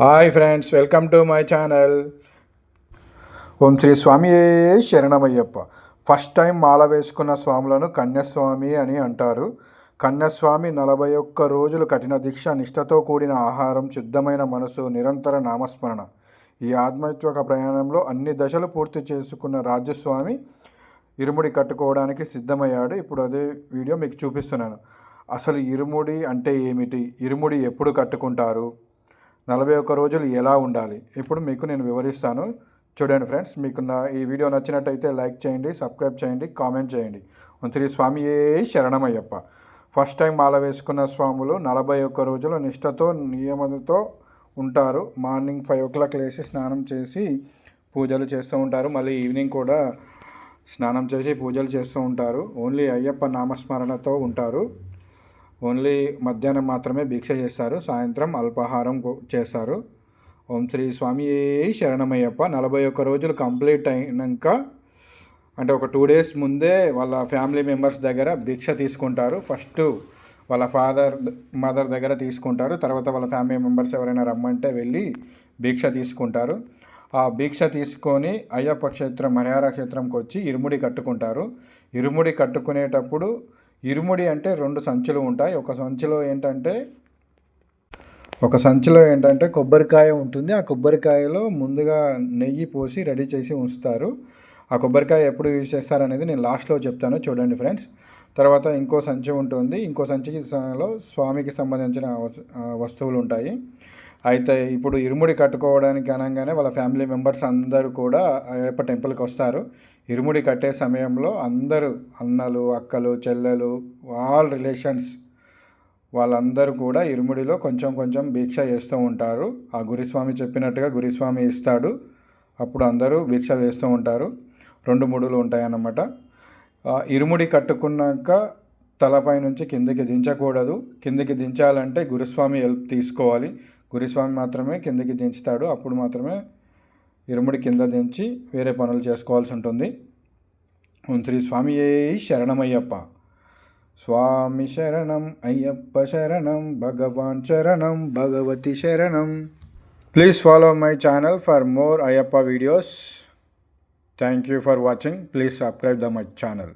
Hi friends welcome to my channel. Om Shri Swami శరణమయ్యప్ప. First time మాల వేసుకున్న స్వాములను కన్యస్వామి అని అంటారు. కన్యస్వామి నలభై ఒక్క రోజులు కఠిన దీక్ష నిష్ఠతో కూడిన ఆహారం శుద్ధమైన మనసు నిరంతర నామస్మరణ. ఈ ఆధ్యాత్మిక ప్రయాణంలో అన్ని దశలు పూర్తి చేసుకున్న రాజ్యస్వామి ఇరుముడి కట్టుకోవడానికి సిద్ధమయ్యాడు. ఇప్పుడు అదే వీడియో మీకు చూపిస్తున్నాను. అసలు ఇరుముడి అంటే ఏమిటి? ఇరుముడి ఎప్పుడు కట్టుకుంటారు? నలభై ఒక్క రోజులు ఎలా ఉండాలి? ఇప్పుడు మీకు నేను వివరిస్తాను. చూడండి ఫ్రెండ్స్ మీకు నా ఈ వీడియో నచ్చినట్టయితే లైక్ చేయండి సబ్స్క్రైబ్ చేయండి కామెంట్ చేయండి. శ్రీ స్వామి శరణమయ్యప్ప. ఫస్ట్ టైం మాల వేసుకున్న స్వాములు నలభై ఒక్క రోజులు నిష్ఠతో నియమతో ఉంటారు. మార్నింగ్ ఫైవ్ ఓ క్లాక్ లేచి స్నానం చేసి పూజలు చేస్తూ ఉంటారు. మళ్ళీ ఈవినింగ్ కూడా స్నానం చేసి పూజలు చేస్తూ ఉంటారు. ఓన్లీ అయ్యప్ప నామస్మరణతో ఉంటారు. ఓన్లీ మధ్యాహ్నం మాత్రమే భిక్ష చేస్తారు సాయంత్రం అల్పాహారం చేస్తారు. ఓం శ్రీ స్వామి శరణమయ్యప్ప. నలభై ఒక్క రోజులు కంప్లీట్ అయినాక అంటే ఒక టూ డేస్ ముందే వాళ్ళ ఫ్యామిలీ మెంబర్స్ దగ్గర భిక్ష తీసుకుంటారు. ఫస్ట్ వాళ్ళ ఫాదర్ మదర్ దగ్గర తీసుకుంటారు. తర్వాత వాళ్ళ ఫ్యామిలీ మెంబర్స్ ఎవరైనా రమ్మంటే వెళ్ళి భిక్ష తీసుకుంటారు. ఆ భిక్ష తీసుకొని అయ్యప్ప క్షేత్రం హరిహర క్షేత్రంకి వచ్చి ఇరుముడి కట్టుకుంటారు. ఇరుముడి కట్టుకునేటప్పుడు ఇరుముడి అంటే రెండు సంచులు ఉంటాయి. ఒక సంచిలో ఏంటంటే ఒక సంచిలో ఏంటంటే కొబ్బరికాయ ఉంటుంది. ఆ కొబ్బరికాయలో ముందుగా నెయ్యి పోసి రెడీ చేసి ఉంచుతారు. ఆ కొబ్బరికాయ ఎప్పుడు యూజ్ చేస్తారు అనేది నేను లాస్ట్లో చెప్తాను. చూడండి ఫ్రెండ్స్. తర్వాత ఇంకో సంచి ఉంటుంది. ఇంకో సంచికి స్వామికి సంబంధించిన వస్తువులు ఉంటాయి. అయితే ఇప్పుడు ఇరుముడి కట్టుకోవడానికి అనగానే వాళ్ళ ఫ్యామిలీ మెంబర్స్ అందరూ కూడా అయ్యప్ప టెంపుల్కి వస్తారు. ఇరుముడి కట్టే సమయంలో అందరూ అన్నలు అక్కలు చెల్లెలు ఆల్ రిలేషన్స్ వాళ్ళందరూ కూడా ఇరుముడిలో కొంచెం కొంచెం భిక్ష చేస్తూ ఉంటారు. ఆ గురిస్వామి చెప్పినట్టుగా గురిస్వామి ఇస్తాడు. అప్పుడు అందరూ భిక్ష వేస్తూ ఉంటారు. రెండు ముడులు ఉంటాయన్నమాట. ఆ ఇరుముడి కట్టుకున్నాక తలపై నుంచి కిందకి దించకూడదు. కిందకి దించాలంటే గురుస్వామి హెల్ప్ తీసుకోవాలి. గురుస్వామి మాత్రమే కిందకి దించుతాడు. అప్పుడు మాత్రమే ఇరుముడి కింద దించి వేరే పనులు చేసుకోవాల్సి ఉంటుంది. శ్రీ స్వామి శరణమయ్యప్ప. స్వామి శరణం అయ్యప్ప శరణం భగవాన్ శరణం భగవతి శరణం. Please follow my channel for more Ayyappa videos thank you for watching please subscribe the my channel